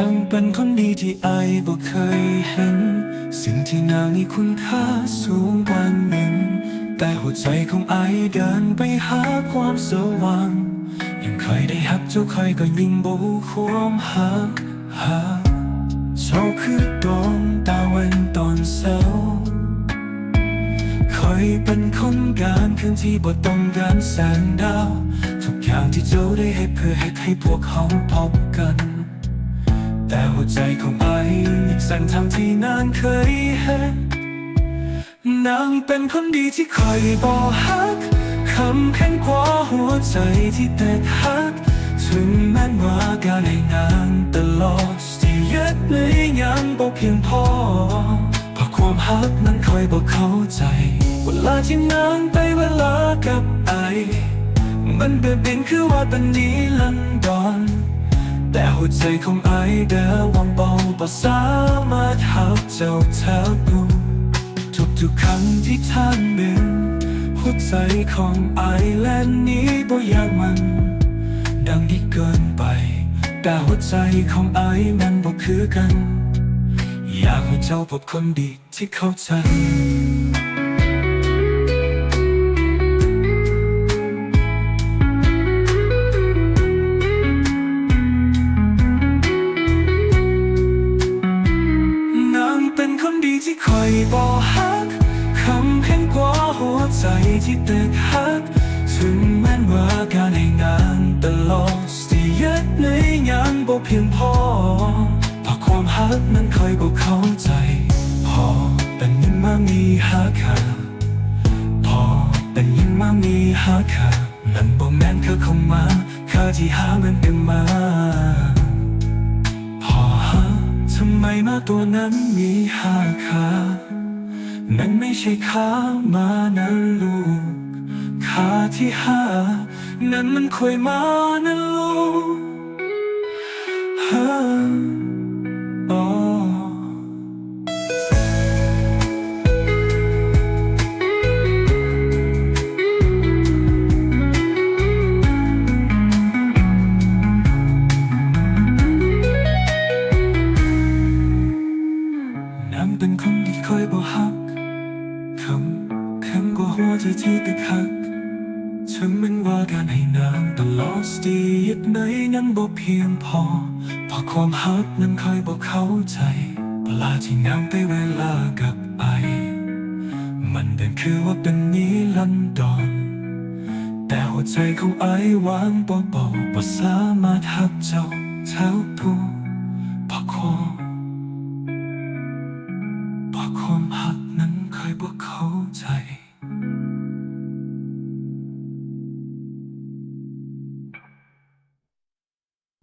างเป็นคนดีที่ไอายบ่เคยเห็น สิ่งที่นางนี่คุณค่าสูงกว่าเงินแต่หัวใจของไอเดินไปหาความสว่างยิ่งใครได้ฮักเจ้าใครก็ยิ่งบูความหักหักเจ้าคือดวงตาวันตอนเช้าเคยเป็นคนการคืนที่บ่ต้องการแสงดาว ทุกอย่างที่เจ้าได้ให้เพื่อให้ให้พวกเขาพบกัน แต่หัวใจของไอ้อีกเส้นทางที่นางเคยเห็นนางเป็นคนดีที่คอยบอกฮักคำแข็งกว่าหัวใจที่แตกหักถึงแม้ว่าการให้นางตลอดที่ยึดในยังบ่เพียงพอเพราะความฮักนั้นคอยบอกเข้าใจ เวลาที่นางไปเวลากับไอ มันเบียดเบียนคือว่าเป็นนี้ลันดอน หัวใจของไอเดอวังเบาบ่สามารถหักเจ้าแทบดูทุกๆครั้งที่ท่านเป็นหัวใจของไอและนี้บ่อยากมัน ดังที่เกินไป แต่หัวใจของไอมันบ่คือกัน อยากให้เจ้าพบคนดีที่เข้าใจ ที่คอยบอกฮักคำเพียงกว่าหัวใจที่แตกหัก ถึงแม้นว่าการให้งานตลอดที่ยึดในยังบ่เพียงพอเพราะความฮักนั้นคอยบ่เข้าใจ พอแต่ยินมามีฮักค่ะพอแต่ยินมามีฮักค่ะนั่นบ่แม่นคือเข้ามาค่าที่หามันกันมาพอทำไมมาตัวนั้นมีห้าขา นั่นไม่ใช่ขามานะลูก ขาที่ห้านั้นมันคอยมานะลูกำกว่าหัวใจที่ตึกหักถึงแมันว่าการให้นางตลอดสตียึดในนั้นบ่เพียงพอเพราะความฮักนั้นคอยบอกเข้าใจเวลาที่นางไปเวลากับไอ มันเดินคือว่าเป็นนี้ลันดอน แต่หัวใจของไอวางเบาๆบ่สามารถหักเจ้าเท่าผู้